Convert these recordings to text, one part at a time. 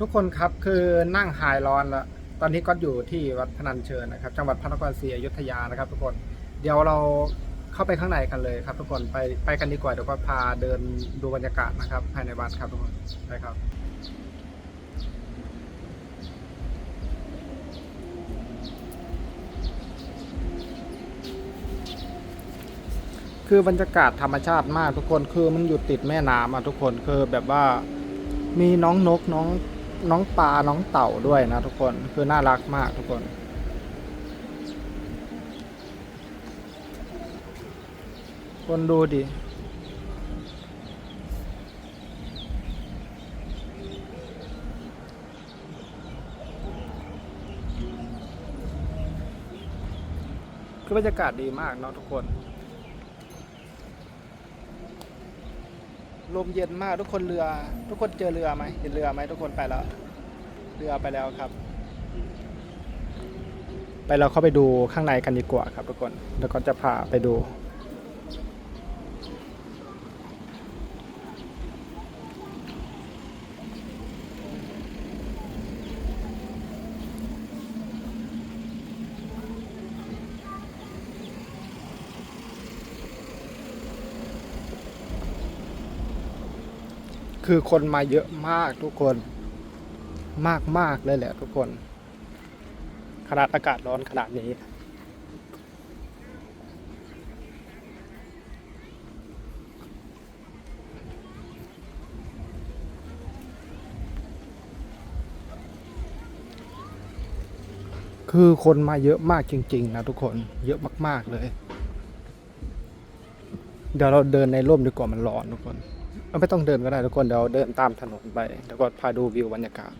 ทุกคนครับคือนั่งหายร้อนแล้ว ตอนนี้ก็อยู่ที่วัดพนัญเชิญนะครับ จังหวัดพระนครศรีอยุธยานะครับ ทุกคนเดี๋ยวเราเข้าไปข้างในกันเลยครับ ทุกคนไปไปกันดีกว่าเดี๋ยวก็พาเดินดูบรรยากาศนะครับ ภายในวัดครับทุกคนไปครับคือบรรยากาศธรรมชาติมากทุกคนคือมันอยู่ติดแม่น้ำอะทุกคนคือแบบว่ามีน้องนกน้อง น้องปลา น้องเต่าด้วยนะทุกคน คือน่ารักมากทุกคนคนดูดิ คือบรรยากาศดีมากเนาะทุกคน ลมเย็นมากทุกคนเรือ ทุกคนเจอเรือไหมเห็นเรือไหมทุกคนไปแล้ว เรือไปแล้วครับ ไปเราเข้าไปดูข้างในกันดีกว่าครับทุกคนแล้วก็จะพาไปดู คือคนมาเยอะมากทุกคนมากมากเลยแหละทุกคน ขนาดอากาศร้อนขนาดนี้ คือคนมาเยอะมากจริง ๆ นะทุกคนเยอะมาก ๆ เลย เดี๋ยวเราเดินในร่มดีกว่ามันร้อนทุกคน เอาไม่ต้องเดินก็ได้ทุกคนเดี๋ยวเดินตามถนนไปแล้วก็พาดูวิวบรรยากาศ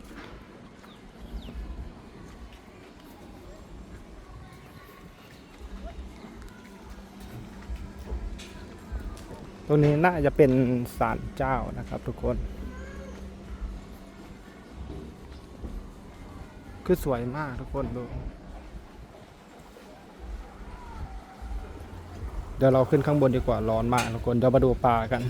ตรงนี้น่าจะเป็นศาลเจ้านะครับทุกคน คือสวยมากทุกคนดู เดี๋ยวเราขึ้นข้างบนดีกว่าร้อนมากทุกคน เดี๋ยวมาดูปลากัน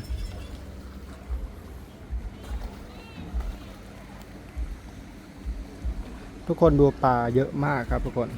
ทุกคนดูปลาเยอะมากครับทุกคน